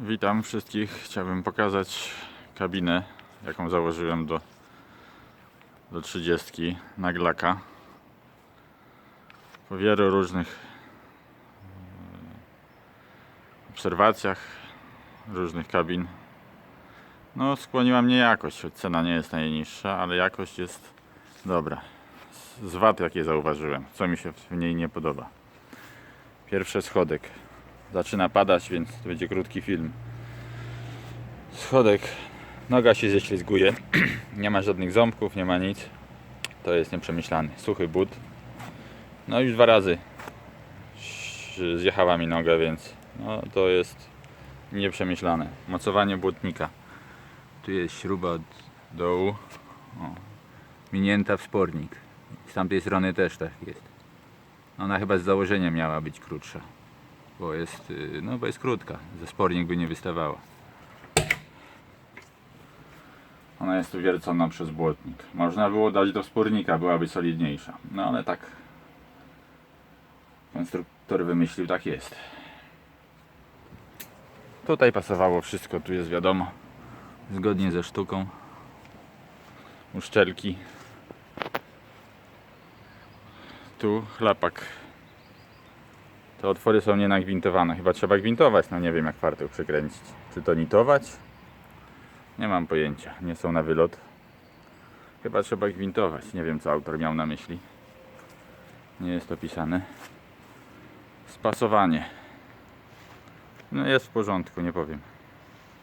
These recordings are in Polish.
Witam wszystkich. Chciałbym pokazać kabinę, jaką założyłem do, do 30 na Glaka. Po wielu różnych e, obserwacjach różnych kabin. No, skłoniła mnie jakość. Cena nie jest najniższa, ale jakość jest dobra. Z- wad, jakie zauważyłem, co mi się w niej nie podoba. Pierwszy schodek zaczyna padać, więc to będzie krótki film. Schodek, noga się ześlizguje, nie ma żadnych ząbków, nie ma nic. To jest nieprzemyślany, suchy but. No już dwa razy zjechała mi nogę, więc no, to jest nieprzemyślane. Mocowanie błotnika. Tu jest śruba od dołu, o, minięta w spornik. Z tamtej strony też tak jest. Ona chyba z założenia miała być krótsza bo jest, y, no bo jest krótka, ze spornik by nie wystawała. Ona jest tu wiercona przez błotnik. Można było dać do spornika, byłaby solidniejsza. No ale tak konstruktor wymyślił, tak jest. Tutaj pasowało wszystko, tu jest wiadomo, zgodnie ze sztuką. Uszczelki. Tu chlapak te otwory są nienagwintowane. Chyba trzeba gwintować. No nie wiem jak fartuch przykręcić. Czy to nitować? Nie mam pojęcia. Nie są na wylot. Chyba trzeba gwintować. Nie wiem co autor miał na myśli. Nie jest opisane. Spasowanie. No jest w porządku, nie powiem.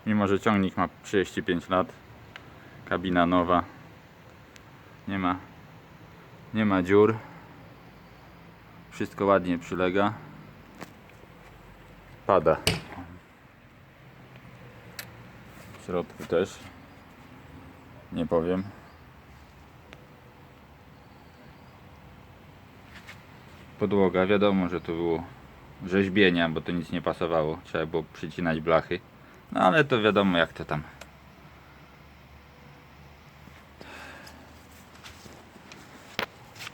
Mimo, że ciągnik ma 35 lat. Kabina nowa. Nie ma nie ma dziur. Wszystko ładnie przylega. Pada. W środku też. Nie powiem. Podłoga, wiadomo, że to było rzeźbienia, bo to nic nie pasowało. Trzeba było przycinać blachy. No ale to wiadomo jak to tam.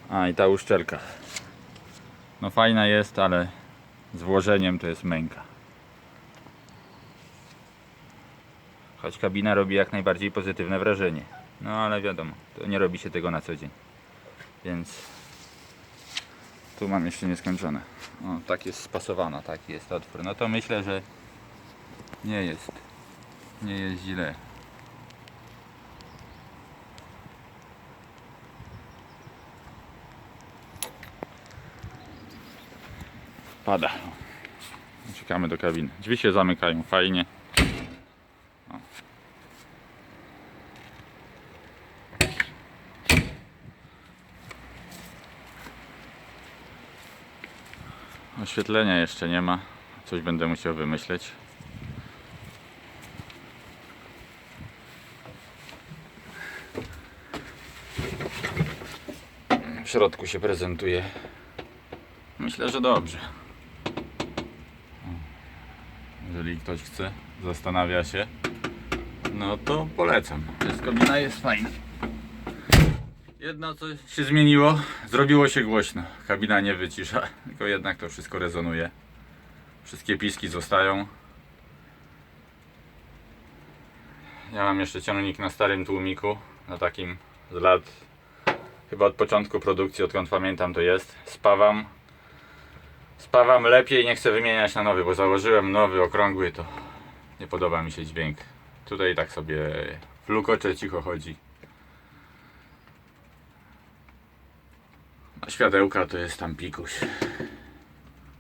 A i ta uszczelka. No fajna jest, ale z włożeniem to jest męka. Choć kabina robi jak najbardziej pozytywne wrażenie. No ale wiadomo, to nie robi się tego na co dzień. Więc tu mam jeszcze nieskończone. O, tak jest spasowana, taki jest otwór. No to myślę, że nie jest. Nie jest źle. Pada. Czekamy do kabiny. Drzwi się zamykają fajnie. O. Oświetlenia jeszcze nie ma. Coś będę musiał wymyśleć. W środku się prezentuje. Myślę, że dobrze. Jeżeli ktoś chce, zastanawia się, no to polecam. Jest kabina jest fajna. Jedno co się zmieniło, zrobiło się głośno. Kabina nie wycisza, tylko jednak to wszystko rezonuje. Wszystkie piski zostają. Ja mam jeszcze ciągnik na starym tłumiku, na takim z lat, chyba od początku produkcji, odkąd pamiętam to jest. Spawam, spawam lepiej, nie chcę wymieniać na nowy, bo założyłem nowy, okrągły, to nie podoba mi się dźwięk. Tutaj tak sobie flukocze cicho chodzi. A światełka to jest tam pikuś.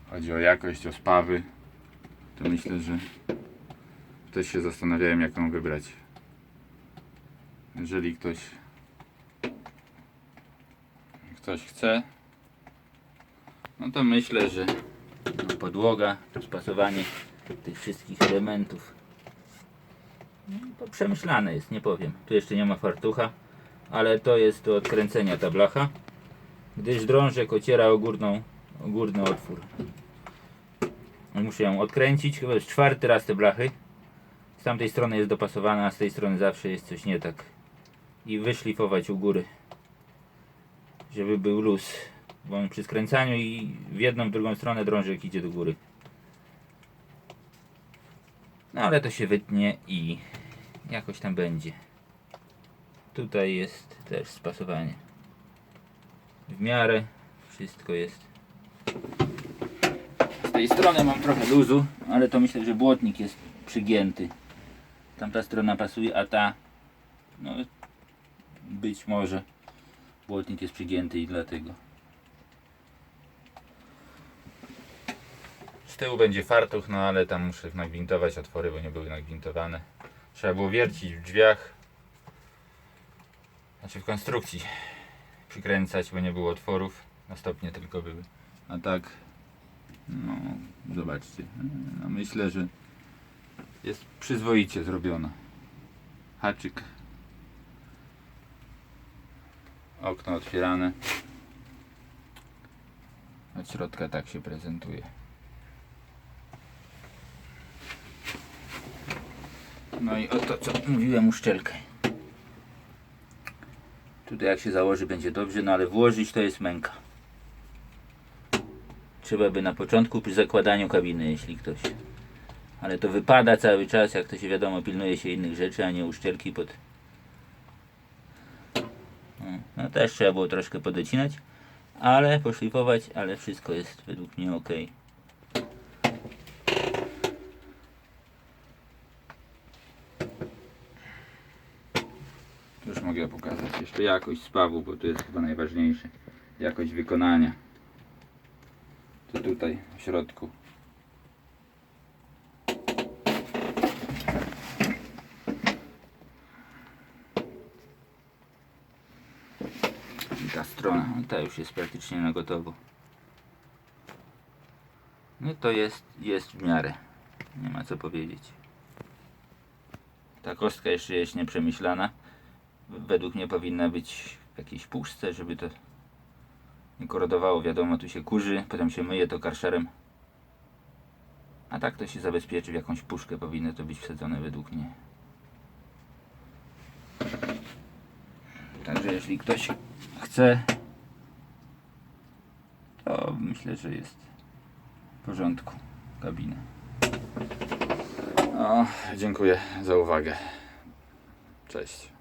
Chodzi o jakość, o spawy. To myślę, że też się zastanawiałem jaką wybrać. Jeżeli ktoś ktoś chce, no to myślę, że no, podłoga, spasowanie tych wszystkich elementów no, to przemyślane jest, nie powiem. Tu jeszcze nie ma fartucha, ale to jest do odkręcenia ta blacha, gdyż drążek ociera o, górną, o górny otwór. Muszę ją odkręcić, chyba już czwarty raz te blachy. Z tamtej strony jest dopasowana, a z tej strony zawsze jest coś nie tak. I wyszlifować u góry, żeby był luz. Bo przy skręcaniu i w jedną, w drugą stronę drążek idzie do góry. No ale to się wytnie i jakoś tam będzie. Tutaj jest też spasowanie. W miarę wszystko jest. Z tej strony mam trochę luzu, ale to myślę, że błotnik jest przygięty. Tamta strona pasuje, a ta no być może błotnik jest przygięty i dlatego. Z tyłu będzie fartuch, no ale tam muszę nagwintować otwory, bo nie były nagwintowane. Trzeba było wiercić w drzwiach. Znaczy w konstrukcji przykręcać, bo nie było otworów. Na stopnie tylko były. A tak, no zobaczcie. No, myślę, że jest przyzwoicie zrobiona. Haczyk. Okno otwierane. Od środka tak się prezentuje. No i oto co mówiłem uszczelkę. Tutaj jak się założy będzie dobrze, no ale włożyć to jest męka. Trzeba by na początku przy zakładaniu kabiny, jeśli ktoś. Ale to wypada cały czas, jak to się wiadomo, pilnuje się innych rzeczy, a nie uszczelki pod... No, no też trzeba było troszkę podocinać, ale poszlifować, ale wszystko jest według mnie ok. Już mogę jeszcze jakość spawu, bo to jest chyba najważniejsze. Jakość wykonania. To tutaj w środku. I ta strona, ta już jest praktycznie na gotowo. No to jest, jest w miarę. Nie ma co powiedzieć. Ta kostka jeszcze jest nieprzemyślana. Według mnie powinna być w jakiejś puszce, żeby to nie korodowało. Wiadomo, tu się kurzy, potem się myje to karszerem. A tak to się zabezpieczy w jakąś puszkę. Powinno to być wsadzone według mnie. Także jeśli ktoś chce, to myślę, że jest w porządku kabina. O, dziękuję za uwagę. Cześć.